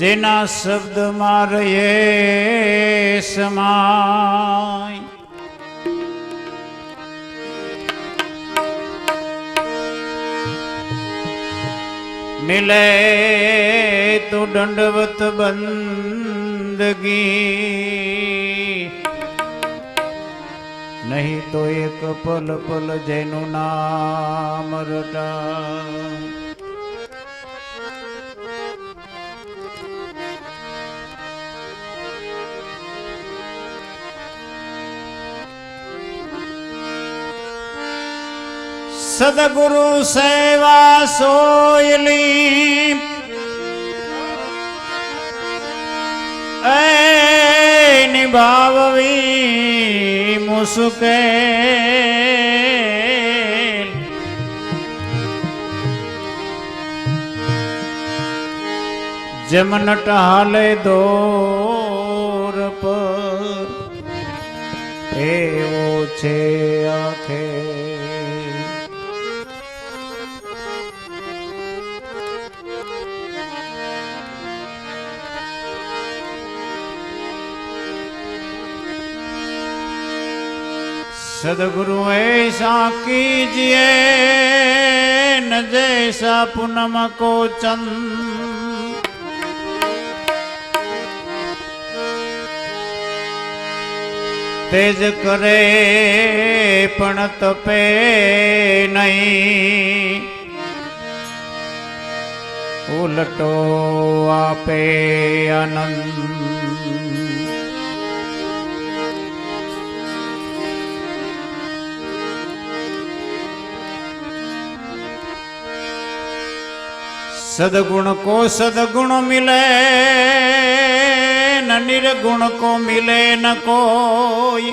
જેના શબ્દ મારયે સમાય. મિલે તો દંડવત બંદગી. નહીં તો એક પલ પલ જેનું નામ રટા. સદગુરુ સેવા સોયલી એ નિભાવવી મુસુકે જેમ ટહાલે દોર પર એવો છે આખે सदगुरु ऐसा कीजिए न जैसा पूनम को चंद તેજ કરે પણ તપે નહીં ઉલટો આપે આનંદ સદગુણ કો સદગુણ મિલે, ન નિર્ગુણ કો મિલે ન કોઈ.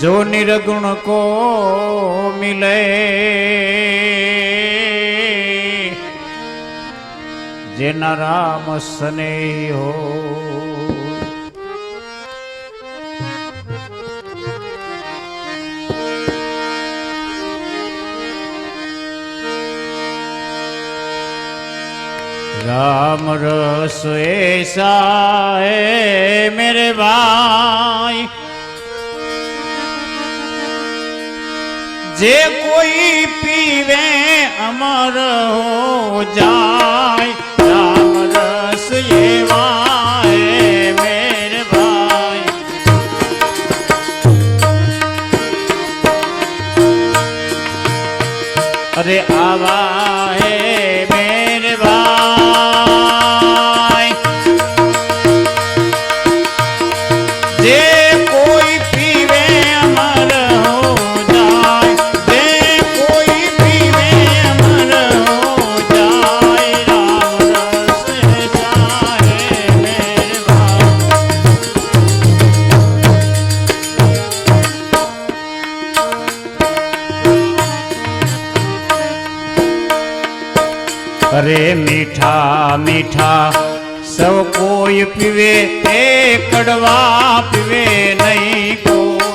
જો નિર્ગુણ કો મિલે, જેના રામ સને હો રામ રસ એસા હે મેરે ભાઈ. જે કોઈ પીવે અમર હો જાય, રામ રસ એવા અરે આવા સૌ કોઈ પીવે એ કડવા પીવે નહીં કોઈ.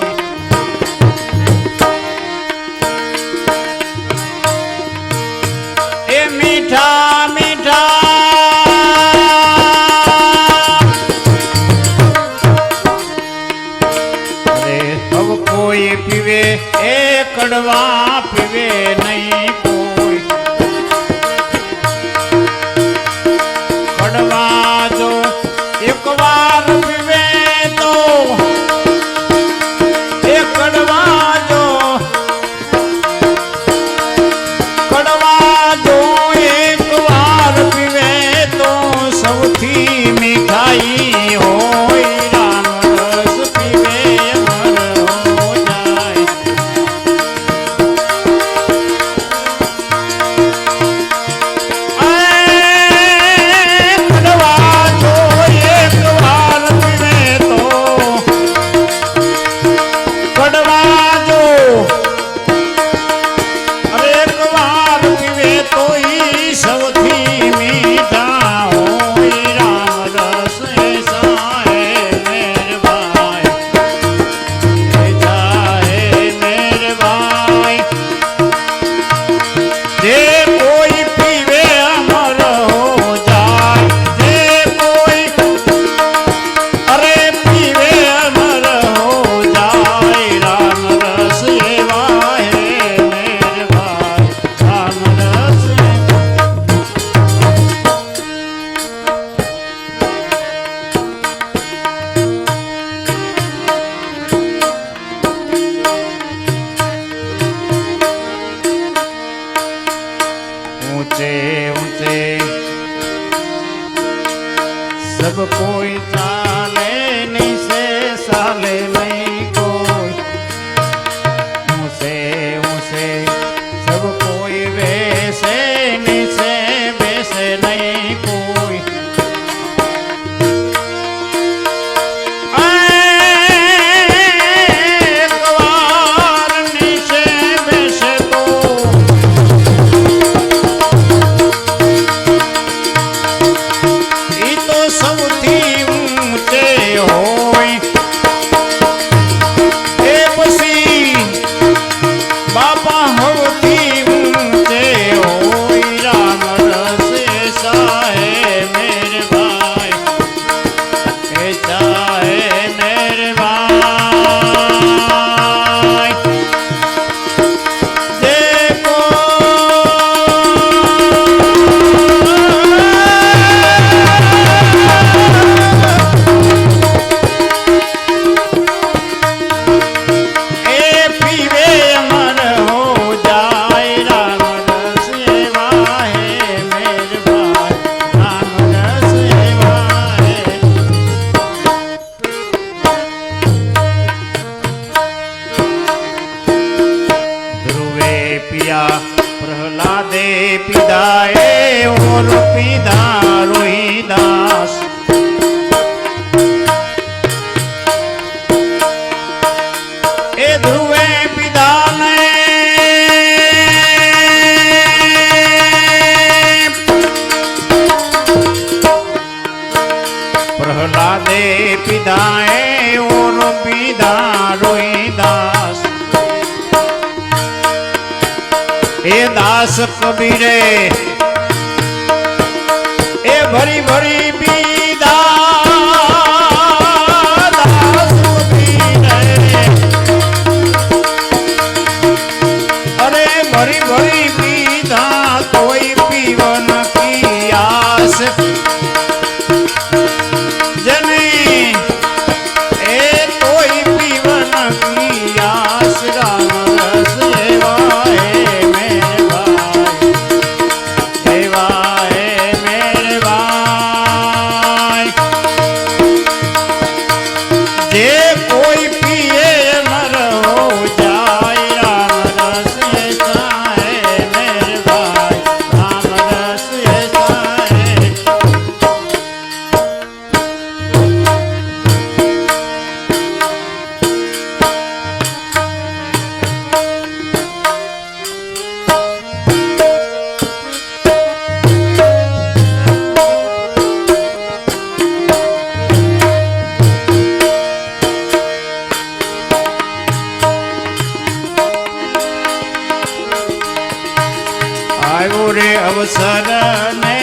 રે અવસર ને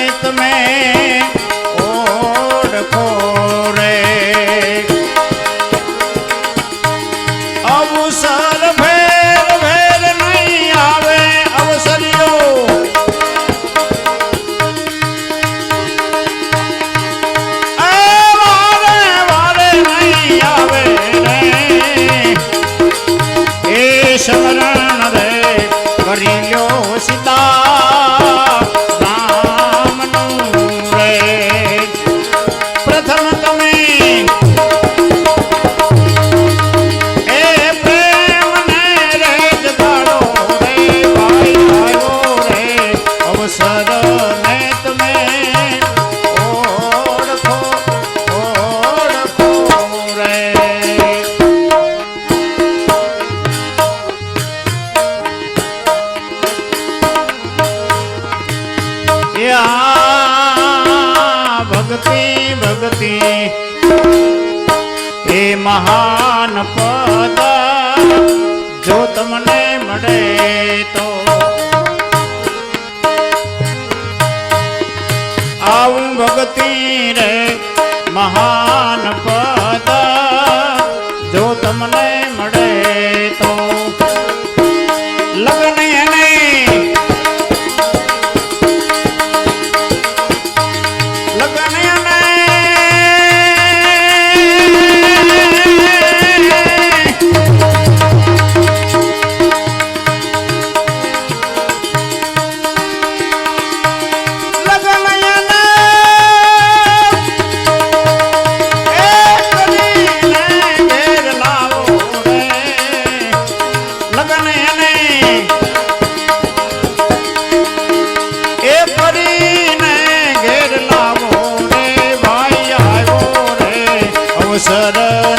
शरण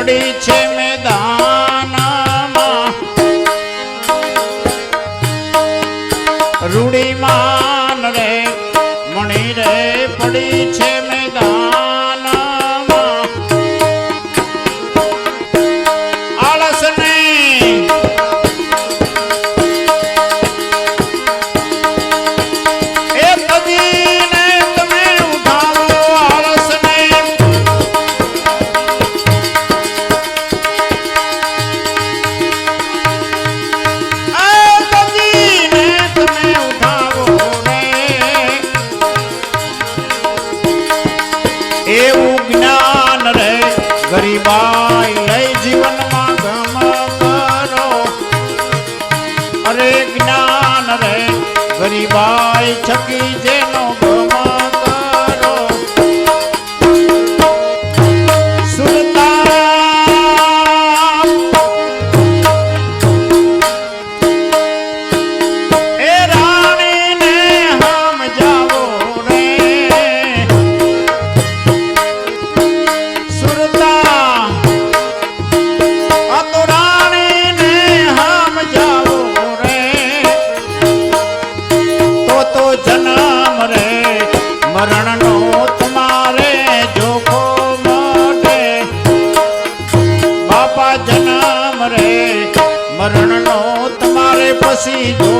தொடிச்சே એવું જ્ઞાન રહે. ગરીબાઈ લઈ જીવનમાં ગમો અરે જ્ઞાન રહે. ગરીબાઈ છકી જે મરણનો તમારે જોખો મોઢે બાપા જન્મ રે મરણનો પછી જો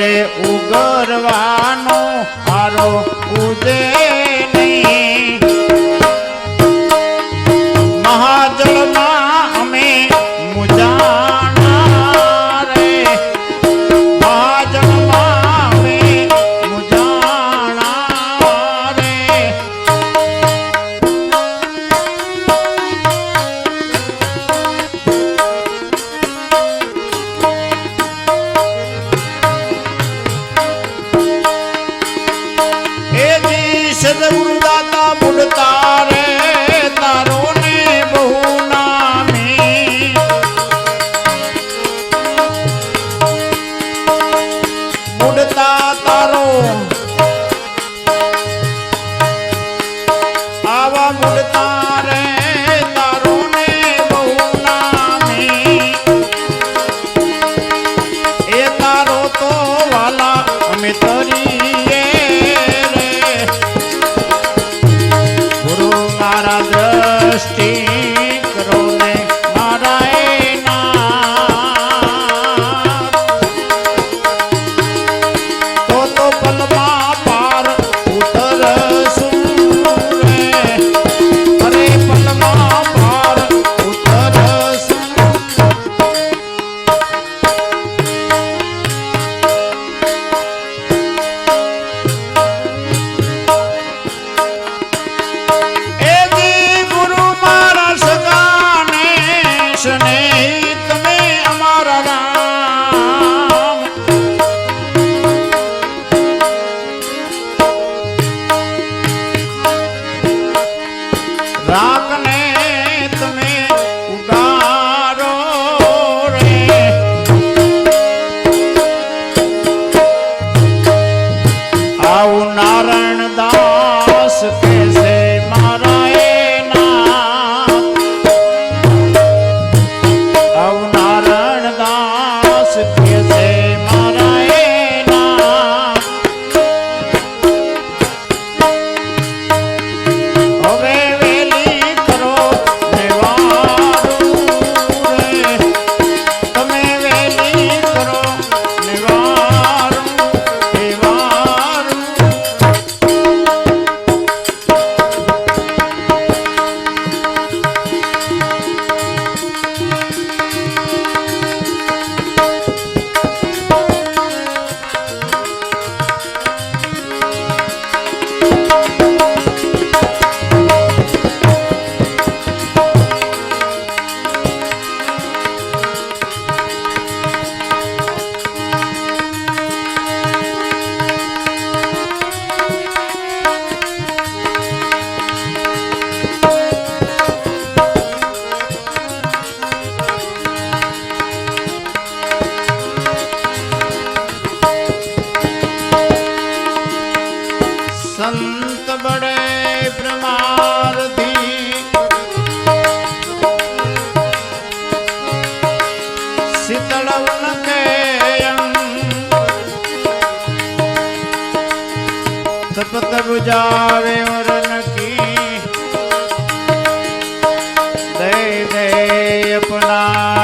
સરે ઉગરવાનો હારો ઉદે નહીં. દે